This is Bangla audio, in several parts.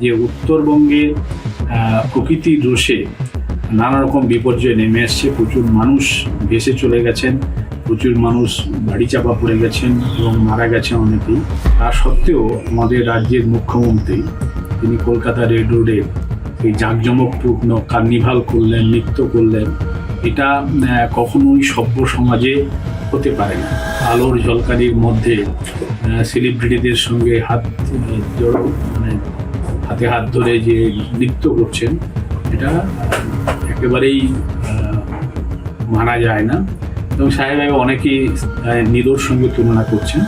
যে উত্তরবঙ্গে আহ, প্রকৃতির রোষে নানা রকম বিপর্যয় নেমে আসছে। প্রচুর মানুষ ভেসে চলে গেছেন প্রচুর মানুষ বাড়ি চাপা পড়ে গেছেন এবং মারা গেছেন অনেকেই। তা সত্ত্বেও আমাদের রাজ্যের মুখ্যমন্ত্রী তিনি কলকাতা রেড রোডে এই জাঁকজমকপূর্ণ কার্নিভাল করলেন নৃত্য করলেন। এটা কখনোই সভ্য সমাজে হতে পারে না। আলোর ঝলকানির মধ্যে সেলিব্রিটিদের সঙ্গে হাত জড়ো মানে হাতে হাত ধরে যে নৃত্য করছেন এটা একেবারেই মানা যায় না। এবং সাহেব আহ, নিরোর সঙ্গে তুলনা করছেন।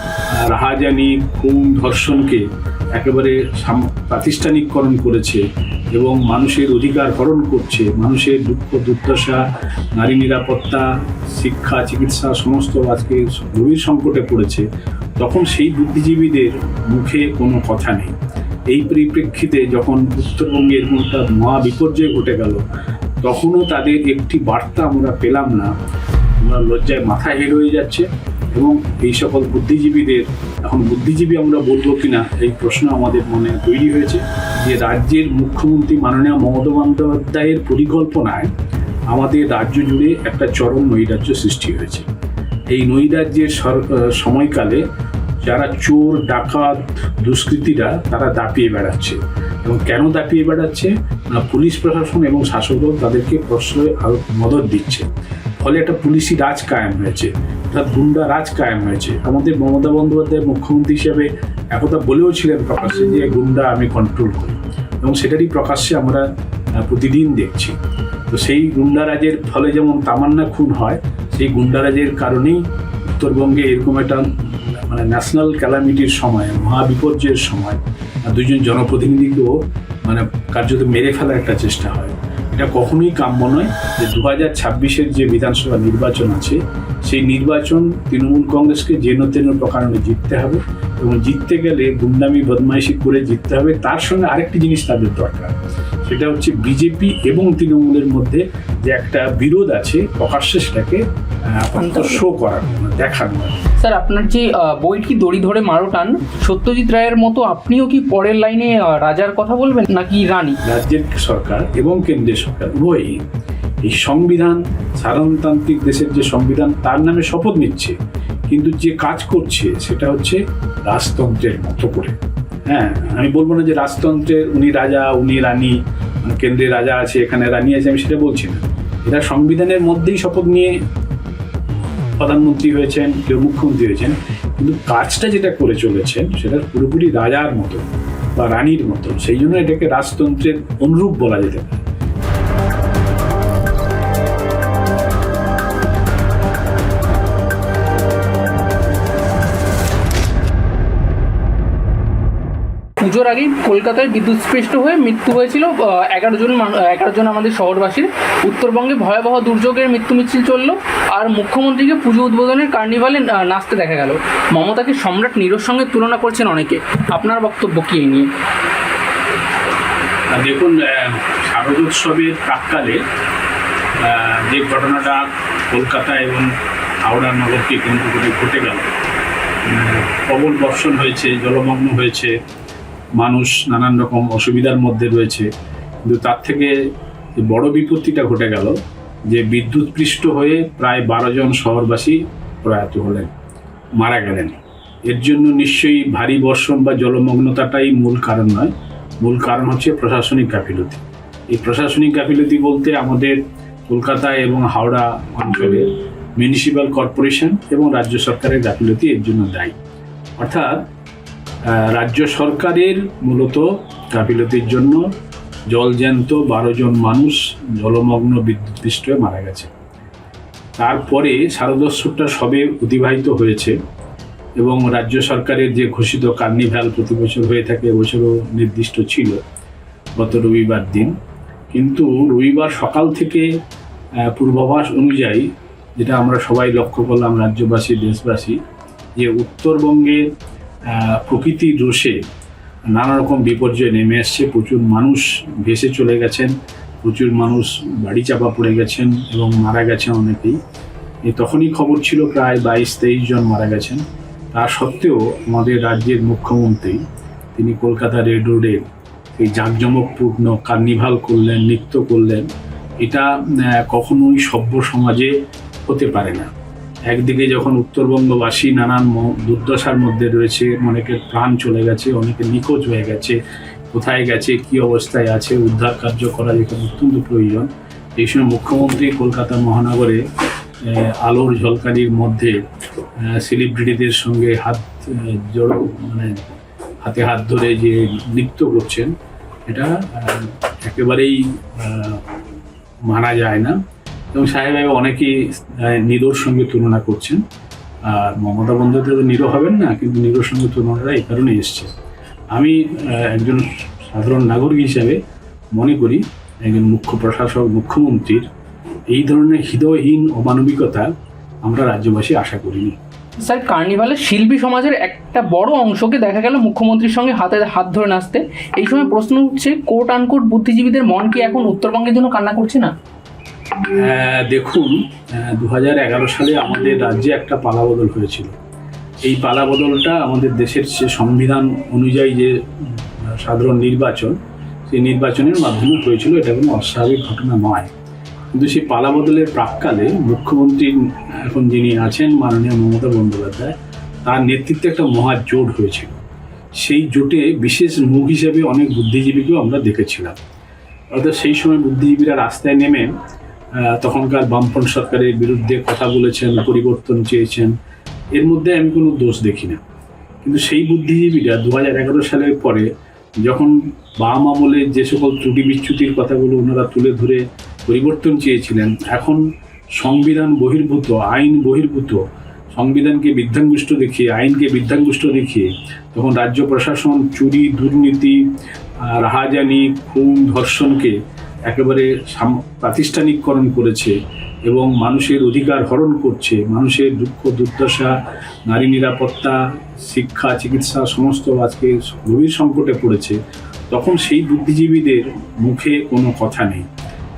রাহাজানি খুন ধর্ষণকে একেবারে প্রাতিষ্ঠানিককরণ করেছে এবং মানুষের অধিকার হরণ করছে মানুষের দুঃখ দুর্দশা নারী নিরাপত্তা শিক্ষা চিকিৎসা সমস্ত আজকে গভীর সংকটে পড়েছে তখন সেই বুদ্ধিজীবীদের মুখে কোনো কথা নেই। এই পরিপ্রেক্ষিতে যখন উত্তরবঙ্গে এরকম একটা মহা বিপর্যয় ঘটে গেল, তখনও তাদের একটি বার্তা আমরা পেলাম না। আমরা লজ্জায় মাথা হেড হয়ে যাচ্ছে এবং এই সকল বুদ্ধিজীবীদের, এখন বুদ্ধিজীবী আমরা বলব কিনা, এই প্রশ্ন আমাদের মনে তৈরি হয়েছে যে রাজ্যের মুখ্যমন্ত্রী মাননীয় মমতা বন্দ্যোপাধ্যায়ের পরিকল্পনায় আমাদের রাজ্য জুড়ে একটা চরম নৈরাজ্য সৃষ্টি হয়েছে। এই নৈরাজ্যের সময়কালে যারা চোর, ডাকাত, দুষ্কৃতীরা তারা দাপিয়ে বেড়াচ্ছে। এবং কেন দাপিয়ে বেড়াচ্ছে? না, পুলিশ প্রশাসন এবং শাসকদল তাদেরকে প্রশ্রয় আরও মদত দিচ্ছে। ফলে একটা পুলিশি রাজ কায়েম হয়েছে। অর্থাৎ গুন্ডা রাজ কায়েম হয়েছে। আমাদের মমতা বন্দ্যোপাধ্যায় মুখ্যমন্ত্রী হিসেবে একথা বলেও ছিলেন প্রকাশ্যে যে, গুন্ডা আমি কন্ট্রোল করি। এবং সেটারই প্রকাশ্যে আমরা প্রতিদিন দেখছি। তো সেই গুন্ডারাজের ফলে যেমন তামান্না খুন হয়, সেই গুন্ডারাজের কারণেই উত্তরবঙ্গে এরকম একটা মানে ন্যাশনাল ক্যালামিটির সময় মহাবিপর্যয়ের সময় দুজন জনপ্রতিনিধিকেও মানে কার্যত মেরে ফেলার একটা চেষ্টা হয়। এটা কখনোই কাম্য নয় যে দু হাজার ছাব্বিশের যে বিধানসভা নির্বাচন আছে, সেই নির্বাচন তৃণমূল কংগ্রেসকে যেন তেন প্রকারণে জিততে হবে। এবং জিততে গেলে গুন্ডামি বদমাইশি করে জিততে হবে তার সঙ্গে আরেকটি জিনিস তাদের দরকার। সেটা হচ্ছে বিজেপি এবং তৃণমূলের মধ্যে যে একটা বিরোধ আছে প্রকাশ্যে সেটাকে শো করার দেখানো স্যার আপনার যে বইটি দড়ি ধরে মারো টান সত্যজিৎ রায়ের মতো আপনিও কি পরের লাইনে রাজার কথা বলবেন নাকি রানী? রাজ্যের সরকার এবং কেন্দ্রীয় সরকার উভয়ই এই সংবিধান সাধারণতান্ত্রিক দেশের যে সংবিধান তার নামে শপথ নিচ্ছে। কিন্তু যে কাজ করছে সেটা হচ্ছে রাজতন্ত্রের মতো করে। হ্যাঁ আমি বলব না যে রাজতন্ত্রের উনি রাজা, উনি রানী, কেন্দ্রে রাজা আছে, এখানে রানী আছে, আমি সেটা বলছি না। এরা সংবিধানের মধ্যেই শপথ নিয়ে প্রধানমন্ত্রী হয়েছেন, কেউ মুখ্যমন্ত্রী হয়েছেন, কিন্তু কাজটা যেটা করে চলেছেন সেটা পুরোপুরি রাজার মতো বা রানীর মতো। সেই জন্য এটাকে রাজতন্ত্রের অনুরূপ বলা যেতে পারে। পুজোর আগেই কলকাতায় বিদ্যুৎস্পৃষ্ট হয়ে মৃত্যু হয়েছিল এগারো জন এগারো জন আমাদের শহরবাসীর। উত্তরবঙ্গে ভয়াবহ দুর্যোগের মৃত্যু মিছিল চলল আর মুখ্যমন্ত্রীকে পুজো উদ্বোধনের কার্নিভালে নাচতে দেখা গেল। মমতাকে সম্রাট নীরর সঙ্গে তুলনা করছেন অনেকে। আপনার বক্তব্য কি এই নিয়ে? দেখুন শারদোৎসবের প্রাককালে যে ঘটনাটা কলকাতা এবং হাওড়া নগরকে কেন্দ্র করে ঘটে গেল প্রবল বর্ষণ হয়েছে, জলমগ্ন হয়েছে মানুষ নানান রকম অসুবিধার মধ্যে রয়েছে। কিন্তু তার থেকে বড় বিপত্তিটা ঘটে গেল, যে বিদ্যুৎপৃষ্ট হয়ে প্রায় বারো জন শহরবাসী প্রয়াত হলেন, মারা গেলেন। এর জন্য নিশ্চয়ই ভারী বর্ষণ বা জলমগ্নতাটাই মূল কারণ নয়। মূল কারণ হচ্ছে প্রশাসনিক গাফিলতি। এই প্রশাসনিক গাফিলতি বলতে আমাদের কলকাতা এবং হাওড়া অঞ্চলের মিউনিসিপ্যাল কর্পোরেশন এবং রাজ্য সরকারের গাফিলতি এর জন্য দায়ী। অর্থাৎ রাজ্য সরকারের মূলত গাফিলতির জন্য জলজ্যান্ত বারো জন মানুষ জলমগ্ন বিদ্যুৎপৃষ্ট হয়ে মারা গেছে। তারপরে শারদোৎসবটা সবে অতিবাহিত হয়েছে এবং রাজ্য সরকারের যে ঘোষিত কার্নিভ্যাল প্রতি বছর হয়ে থাকে এবছরও নির্দিষ্ট ছিল গত রবিবার দিন। কিন্তু রবিবার সকাল থেকে পূর্বাভাস অনুযায়ী যেটা আমরা সবাই লক্ষ্য করলাম রাজ্যবাসী, দেশবাসী, যে উত্তরবঙ্গের প্রকৃতির রোষে নানা রকম বিপর্যয় নেমে আসছে প্রচুর মানুষ ভেসে চলে গেছেন, প্রচুর মানুষ বাড়ি চাপা পড়ে গেছেন এবং মারা গেছেন অনেকেই। তখনই খবর ছিল, প্রায় বাইশ তেইশ জন মারা গেছেন। তা সত্ত্বেও আমাদের রাজ্যের মুখ্যমন্ত্রী, তিনি কলকাতা রেড রোডে এই জাঁকজমকপূর্ণ কার্নিভাল করলেন, নৃত্য করলেন। এটা কখনোই সভ্য সমাজে হতে পারে না। একদিকে যখন উত্তরবঙ্গবাসী নানান দুর্দশার মধ্যে রয়েছে, অনেকের প্রাণ চলে গেছে, অনেকে নিখোঁজ হয়ে গেছে, কোথায় গেছে, কি অবস্থায় আছে, উদ্ধার কার্য করা যেখানে অত্যন্ত প্রয়োজন। এই সময় মুখ্যমন্ত্রী কলকাতা মহানগরে আলোর ঝলকানির মধ্যে সেলিব্রিটিদের সঙ্গে হাত জড়ো মানে হাতে হাত ধরে যে নৃত্য করছেন, এটা একেবারেই মানা যায় না। এবং সাহেব অনেকেই নিরোর সঙ্গে তুলনা করছেন। আর মমতা বন্দ্যোপাধ্যায় নিরো হবেন না, কিন্তু নিরোর সঙ্গে তুলনাটা এই কারণে এসছে। আমি একজন সাধারণ নাগরিক হিসাবে মনে করি, একজন মুখ্য প্রশাসক, মুখ্যমন্ত্রীর, এই ধরনের হৃদয়হীন অমানবিকতা আমরা রাজ্যবাসী আশা করিনি। স্যার কার্নিভালের শিল্পী সমাজের একটা বড় অংশকে দেখা গেল মুখ্যমন্ত্রীর সঙ্গে হাতে, হাত ধরে নাচতে। এই সময় প্রশ্ন উঠছে কোট আনকোট বুদ্ধিজীবীদের মন কি এখন উত্তরবঙ্গের জন্য কান্না করছে না? দেখুন দু এগারো সালে আমাদের রাজ্যে একটা পালাবদল হয়েছিল। এই পালাবদলটা আমাদের দেশের যে সংবিধান অনুযায়ী যে সাধারণ নির্বাচন, সেই নির্বাচনের মাধ্যমে হয়েছিল, এটা কোনো অস্বাভাবিক ঘটনা নয়। কিন্তু সেই পালাবদলের প্রাককালে মুখ্যমন্ত্রী, এখন যিনি আছেন, মাননীয় মমতা বন্দ্যোপাধ্যায়, তার নেতৃত্বে একটা মহা জোট হয়েছিল। সেই জোটে বিশেষ মুখ হিসেবে অনেক বুদ্ধিজীবীকেও আমরা দেখেছিলাম। অর্থাৎ সেই সময় বুদ্ধিজীবীরা রাস্তায় নেমে তখনকার বামফ্রন্ট সরকারের বিরুদ্ধে কথা বলেছেন, পরিবর্তন চেয়েছেন। এর মধ্যে আমি কোনো দোষ দেখি না। কিন্তু সেই বুদ্ধিজীবীরা দু হাজার এগারো সালের পরে যখন বাম আমলে যে সকল ত্রুটি বিচ্যুতির কথাগুলো ওনারা তুলে ধরে পরিবর্তন চেয়েছিলেন, এখন সংবিধান বহির্ভূত, আইন বহির্ভূত, সংবিধানকে বৃদ্ধাঙ্গুষ্ট দেখিয়ে, আইনকে বৃদ্ধাঙ্গুষ্ট দেখিয়ে তখন রাজ্য প্রশাসন চুরি, দুর্নীতি, রাহাজানি, খুন, ধর্ষণকে একেবারে প্রাতিষ্ঠানিককরণ করেছে এবং মানুষের অধিকার হরণ করছে। মানুষের দুঃখ, দুর্দশা, নারী নিরাপত্তা, শিক্ষা, চিকিৎসা সমস্ত আজকে গভীর সংকটে পড়েছে। তখন সেই বুদ্ধিজীবীদের মুখে কোনো কথা নেই।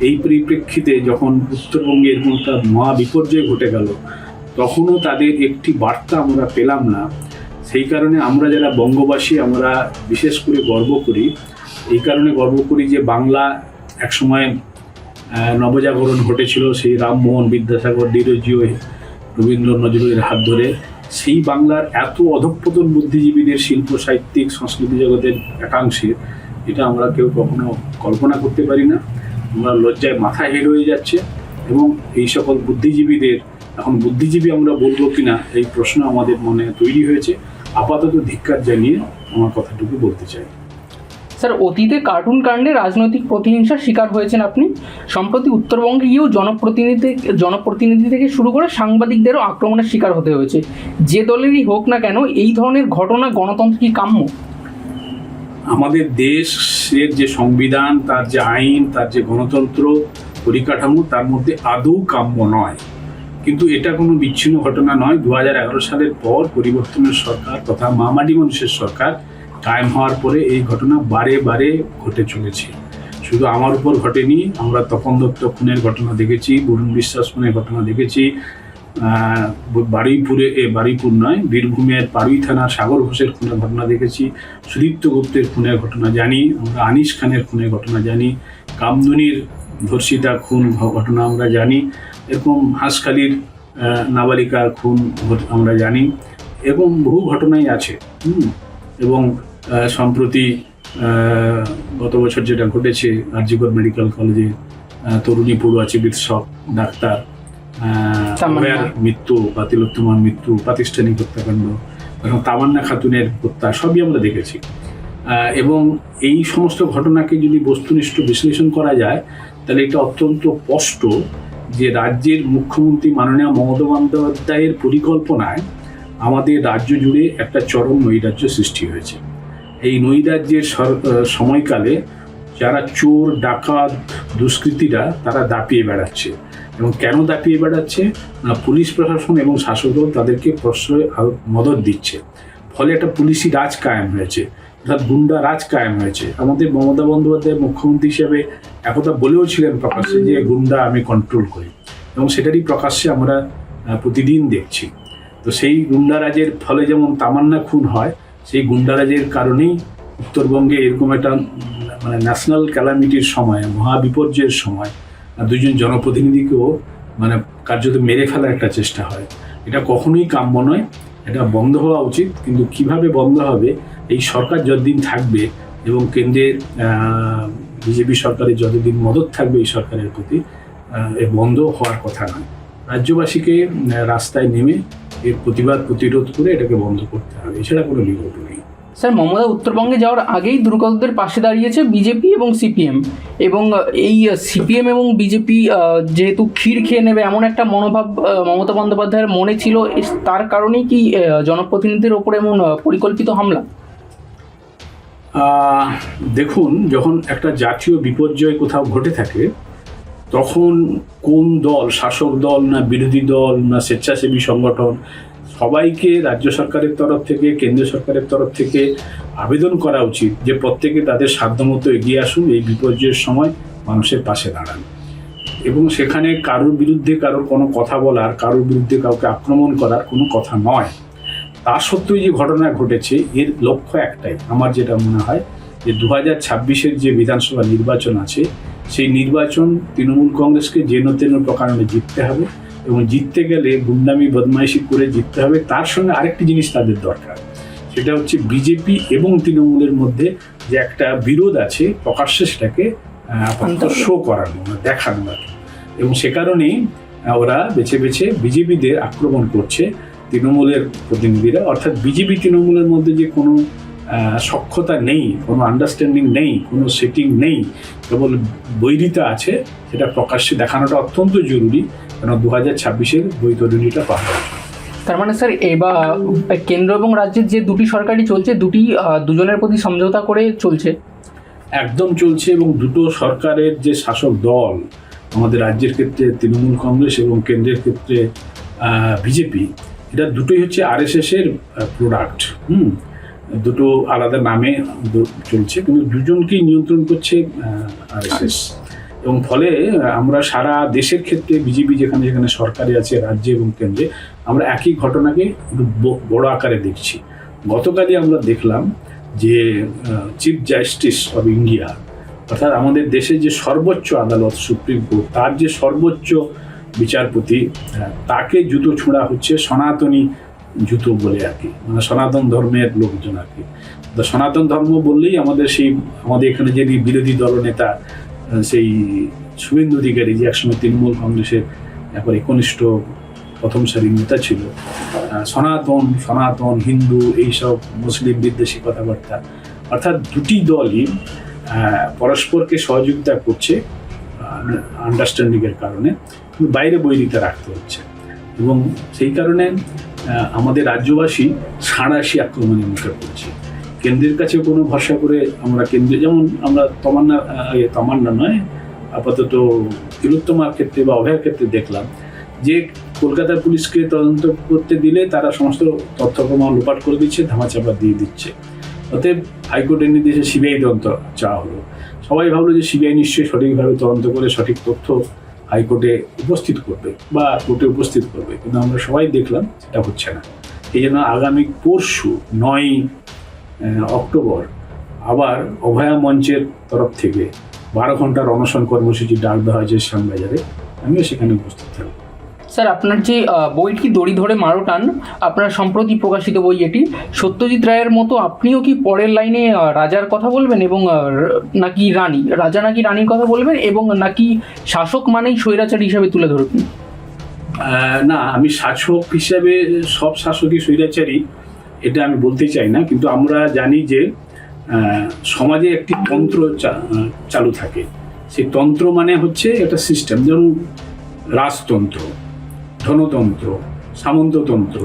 এই পরিপ্রেক্ষিতে যখন উত্তরবঙ্গে এরকম একটা মহা বিপর্যয় ঘটে গেল, তখনও তাদের একটি বার্তা আমরা পেলাম না। সেই কারণে আমরা যারা বঙ্গবাসী, আমরা বিশেষ করে গর্ব করি। এই কারণে গর্ব করি যে বাংলা একসময় নবজাগরণ ঘটেছিল সেই রামমোহন বিদ্যাসাগর, ডিরোজিও রবীন্দ্র নজরুলের হাত ধরে। সেই বাংলার এত অধঃপতন বুদ্ধিজীবীদের, শিল্প, সাহিত্যিক, সংস্কৃতি জগতের একাংশের এটা আমরা কেউ কখনো কল্পনা করতে পারি না। আমরা লজ্জায় মাথা হেড হয়ে যাচ্ছে এবং এই সকল বুদ্ধিজীবীদের, এখন বুদ্ধিজীবী আমরা বলব কিনা, এই প্রশ্ন আমাদের মনে তৈরি হয়েছে। আপাতত ধিক্কার জানিয়ে আমার কথাটুকু বলতে চাই। স্যার, অতীতে কার্টুন কাণ্ডে রাজনৈতিক প্রতিহিংসার শিকার হয়েছেন আপনি। সম্প্রতি উত্তরবঙ্গে গিয়েও জনপ্রতিনিধি জনপ্রতিনিধি থেকে শুরু করে সাংবাদিকদেরও আক্রমণের শিকার হতে হয়েছে। যে দলেরই হোক না কেন, এই ধরনের ঘটনা গণতন্ত্র কি কাম্য? আমাদের দেশের যে সংবিধান, তার যে আইন, তার যে গণতন্ত্র পরিকাঠামো, তার মধ্যে আদৌ কাম্য নয়। কিন্তু এটা কোনো বিচ্ছিন্ন ঘটনা নয়। দু সালের পর পরিবর্তনের সরকার তথা মামাডি মানুষের সরকার কায়েম হওয়ার পরে এই ঘটনা বারে বারে ঘটে চলেছে। শুধু আমার উপর ঘটেনি, আমরা তপন দত্ত খুনের ঘটনা দেখেছি, বরুণ বিশ্বাস খুনের ঘটনা দেখেছি। বারুইপুরে, এ, বারুইপুর নয়, বীরভূমের বারুই থানার সাগর ঘোষের খুনের ঘটনা দেখেছি, সুদীপ্ত গুপ্তের খুনের ঘটনা জানি, আমরা আনিস খানের খুনের ঘটনা জানি, কামদুনির ধর্ষিতা খুন ঘটনা আমরা জানি, এরকম হাঁসখালির নাবালিকা খুন আমরা জানি, এবং বহু ঘটনাই আছে এবং সম্প্রতি গত বছর যেটা ঘটেছে আরজিগড় মেডিকেল কলেজে তরুণী পড়ুয়া চিকিৎসক ডাক্তার মৃত্যু বা তিলোত্তমার মৃত্যু প্রাতিষ্ঠানিক হত্যাকাণ্ড এবং তামান্না খাতুনের হত্যা সবই আমরা দেখেছি। এবং এই সমস্ত ঘটনাকে যদি বস্তুনিষ্ঠ বিশ্লেষণ করা যায় তাহলে এটা অত্যন্ত স্পষ্ট যে রাজ্যের মুখ্যমন্ত্রী মাননীয় মমতা বন্দ্যোপাধ্যায়ের পরিকল্পনায় আমাদের রাজ্য জুড়ে একটা চরম নৈরাজ্য সৃষ্টি হয়েছে। এই নৈরাজ্যের সময়কালে যারা চোর, ডাকাত, দুষ্কৃতীরা তারা দাপিয়ে বেড়াচ্ছে। এবং কেন দাপিয়ে বেড়াচ্ছে? না, পুলিশ প্রশাসন এবং শাসক দল তাদেরকে প্রশ্রয় মদত দিচ্ছে। ফলে একটা পুলিশি রাজ কায়েম হয়েছে। অর্থাৎ গুন্ডা রাজ কায়েম হয়েছে। আমাদের মমতা বন্দ্যোপাধ্যায় মুখ্যমন্ত্রী হিসেবে একথা বলেও ছিলেন প্রকাশ্যে যে গুন্ডা আমি কন্ট্রোল করি। এবং সেটারই প্রকাশ্যে আমরা প্রতিদিন দেখছি। তো সেই গুন্ডারাজের ফলে যেমন তামান্না খুন হয় সেই গুন্ডারাজের কারণেই উত্তরবঙ্গে এরকম একটা মানে ন্যাশনাল ক্যালামিটির সময় মহাবিপর্যয়ের সময় দুজন জনপ্রতিনিধিকেও মানে কার্যত মেরে ফেলার একটা চেষ্টা হয়। এটা কখনোই কাম্য নয়, এটা বন্ধ হওয়া উচিত, কিন্তু কীভাবে বন্ধ হবে, এই সরকার যতদিন থাকবে এবং কেন্দ্রের বিজেপি সরকারের যতদিন মদত থাকবে এই সরকারের প্রতি বন্ধ হওয়ার কথা নয়। রাজ্যবাসীকে রাস্তায় নেমে এর প্রতিবাদ প্রতিরোধ করে এটাকে বন্ধ করতে হবে। এছাড়া কোনো বিকল্প নেই। স্যার মমতা উত্তরবঙ্গে যাওয়ার আগেই দুর্গতদের পাশে দাঁড়িয়েছে বিজেপি এবং সিপিএম। এবং এই সিপিএম এবং বিজেপি যেহেতু ক্ষীর খেয়ে নেবে এমন একটা মনোভাব মমতা বন্দ্যোপাধ্যায়ের মনে ছিল তার কারণেই কি জনপ্রতিনিধিদের ওপর এমন পরিকল্পিত হামলা? দেখুন যখন একটা জাতীয় বিপর্যয় কোথাও ঘটে থাকে তখন কোন দল, শাসক দল না বিরোধী দল না স্বেচ্ছাসেবী সংগঠন, সবাইকে রাজ্য সরকারের তরফ থেকে, কেন্দ্রীয় সরকারের তরফ থেকে আবেদন করা উচিত যে প্রত্যেকে তাদের সাধ্যমতো এগিয়ে আসুন, এই বিপর্যয়ের সময় মানুষের পাশে দাঁড়ান। এবং সেখানে কারোর বিরুদ্ধে কারোর কোনো কথা বলার, কারোর বিরুদ্ধে কাউকে আক্রমণ করার কোনো কথা নয়। তা সত্ত্বেও যে ঘটনা ঘটেছে, এর লক্ষ্য একটাই, আমার যেটা মনে হয় যে দু হাজার ছাব্বিশের যে বিধানসভা নির্বাচন আছে সেই নির্বাচন তৃণমূল কংগ্রেসকে যেন তেন প্রকারণে জিততে হবে এবং জিততে গেলে গুন্ডামি বদমাইশি করে জিততে হবে তার সঙ্গে আরেকটি জিনিস তাদের দরকার। সেটা হচ্ছে বিজেপি এবং তৃণমূলের মধ্যে যে একটা বিরোধ আছে প্রকাশ্যে সেটাকে শো করানো দেখানো আর। এবং সে কারণেই ওরা বেছে বেছে বিজেপিদের আক্রমণ করছে তৃণমূলের প্রতিনিধিরা। অর্থাৎ বিজেপি তৃণমূলের মধ্যে যে কোনো সক্ষতা নেই কোনো আন্ডারস্ট্যান্ডিং নেই কোনো সেটিং নেই কেবল বৈরিতা আছে সেটা প্রকাশ্যে দেখানোটা অত্যন্ত জরুরি কেন দু হাজার ছাব্বিশের বৈতরণীটা পাওয়া উচিত। তার মানে স্যার এবার কেন্দ্র এবং রাজ্যের যে দুটি সরকারই চলছে দুটি দুজনের প্রতি সমঝোতা করে চলছে একদম চলছে এবং দুটো সরকারের যে শাসক দল আমাদের রাজ্যের ক্ষেত্রে তৃণমূল কংগ্রেস এবং কেন্দ্রের ক্ষেত্রে বিজেপি এটা দুটোই হচ্ছে আরএসএস এর প্রোডাক্ট হুম দুটো আলাদা নামে চলছে কিন্তু দুজনকেই নিয়ন্ত্রণ করছে আরএসএস। এবং ফলে আমরা সারা দেশের ক্ষেত্রে বিজেপি যেখানে যেখানে সরকারে আছে রাজ্যে এবং কেন্দ্রে আমরা একই ঘটনাকে বড় আকারে দেখছি। গতকালই আমরা দেখলাম যে চিফ জাস্টিস অফ ইন্ডিয়া অর্থাৎ আমাদের দেশের যে সর্বোচ্চ আদালত সুপ্রিম কোর্ট তার যে সর্বোচ্চ বিচারপতি তাকে জুতো ছোঁড়া হচ্ছে সনাতনী জুতো বলে আর কি। মানে সনাতন ধর্মের লোকজন আর কি। তো সনাতন ধর্ম বললেই আমাদের সেই, আমাদের এখানে যিনি বিরোধী দলনেতা সেই শুভেন্দু অধিকারী, যে একসময় তৃণমূল কংগ্রেসের একবার একনিষ্ঠ প্রথম সারির নেতা ছিল সনাতন সনাতন, হিন্দু, এইসব মুসলিম বিদ্বেষী কথাবার্তা, অর্থাৎ দুটি দলই পরস্পরকে সহযোগিতা করছে আন্ডারস্ট্যান্ডিংয়ের কারণে বাইরে বৈরিতা রাখতে হচ্ছে। এবং সেই কারণে আমাদের রাজ্যবাসী সাঁড়াশি আক্রমণের মুখে পড়ছে। কেন্দ্রের কাছে কোনো ভরসা করে আমরা কেন্দ্রে যেমন আমরা তমান্না আহ, তমান্না নয় আপাতত তিলোত্তমার ক্ষেত্রে বা অভয়ের ক্ষেত্রে দেখলাম যে কলকাতার পুলিশকে তদন্ত করতে দিলে তারা সমস্ত তথ্য প্রমাণ লোপাট করে দিচ্ছে ধামাচাপা দিয়ে দিচ্ছে। অতএব হাইকোর্টের নির্দেশে সিবিআই তদন্ত চাওয়া হলো। সবাই ভাবলো যে সিবিআই নিশ্চয়ই সঠিকভাবে তদন্ত করে সঠিক তথ্য হাইকোর্টে উপস্থিত করবে বা কোর্টে উপস্থিত করবে, কিন্তু আমরা সবাই দেখলাম সেটা হচ্ছে না। এই জন্য আগামী পরশু নয় অক্টোবর আবার অভয়া মঞ্চের তরফ থেকে বারো ঘণ্টার অনশন কর্মসূচি ডাক দেওয়া হয়েছে শ্যামবাজারে। আমিও সেখানে উপস্থিত থাকব। স্যার, আপনার যে বইটি দড়ি ধরে মারো টান, আপনার সম্প্রতি প্রকাশিত বই এটি। সত্যজিৎ রায়ের মতো আপনিও কি পরের লাইনে রাজার কথা বলবেন এবং নাকি রানী? রাজা নাকি রানীর কথা বলবেন এবং নাকি শাসক মানেই স্বৈরাচার হিসাবে তুলে ধরবেন? না, আমি শাসক হিসাবে সব শাসকই স্বৈরাচারী, এটা আমি বলতে চাই না। কিন্তু আমরা জানি যে সমাজে একটি তন্ত্র চালু থাকে। সেই তন্ত্র মানে হচ্ছে একটা সিস্টেম যেমন রাজতন্ত্র। ধনতন্ত্র সামন্ততন্ত্র,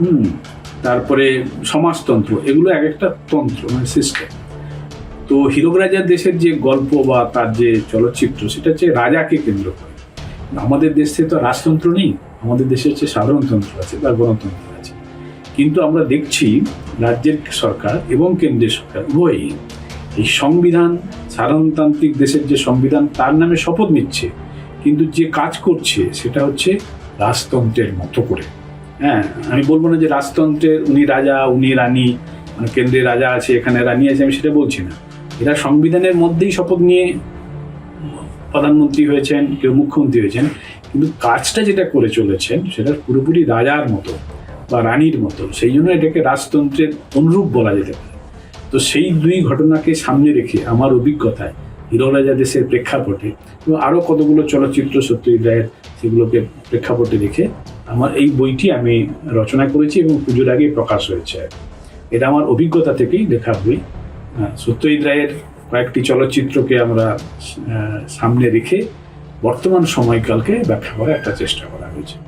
হুম, তারপরে সমাজতন্ত্র, এগুলো এক একটা তন্ত্র মানে সিস্টেম তো হীরক রাজার দেশের যে গল্প বা তার যে চলচ্চিত্র, সেটা হচ্ছে রাজাকে কেন্দ্র করে। আমাদের দেশে তো রাজতন্ত্র নেই, আমাদের দেশে হচ্ছে সাধারণতন্ত্র আছে বা গণতন্ত্র আছে। কিন্তু আমরা দেখছি রাজ্যের সরকার এবং কেন্দ্রের সরকার উভয়ই এই সংবিধান, সাধারণতান্ত্রিক দেশের যে সংবিধান, তার নামে শপথ নিচ্ছে। কিন্তু যে কাজ করছে, সেটা হচ্ছে রাজতন্ত্রের মতো করে। হ্যাঁ আমি বলব না যে রাজতন্ত্রের উনি রাজা, উনি রানী মানে কেন্দ্রে রাজা আছে, এখানে রানী আছে, আমি সেটা বলছি না। এরা সংবিধানের মধ্যেই শপথ নিয়ে প্রধানমন্ত্রী হয়েছেন, কেউ মুখ্যমন্ত্রী হয়েছেন, কিন্তু কাজটা যেটা করে চলেছেন, সেটা পুরোপুরি রাজার মতো বা রানীর মতো। সেই জন্য এটাকে রাজতন্ত্রের অনুরূপ বলা যেতে পারে। তো সেই দুই ঘটনাকে সামনে রেখে আমার অভিজ্ঞতায় হিরো রাজা দেশের প্রেক্ষাপটে এবং আরও কতগুলো চলচ্চিত্র সত্যজিৎ রায়ের সেগুলোকে প্রেক্ষাপটে রেখে আমার এই বইটি আমি রচনা করেছি এবং পুজোর আগেই প্রকাশ হয়েছে। এটা আমার অভিজ্ঞতা থেকেই লেখা বই। সত্যজিৎ রায়ের কয়েকটি চলচ্চিত্রকে আমরা সামনে রেখে বর্তমান সময়কালকে ব্যাখ্যা করার একটা চেষ্টা করা হয়েছে।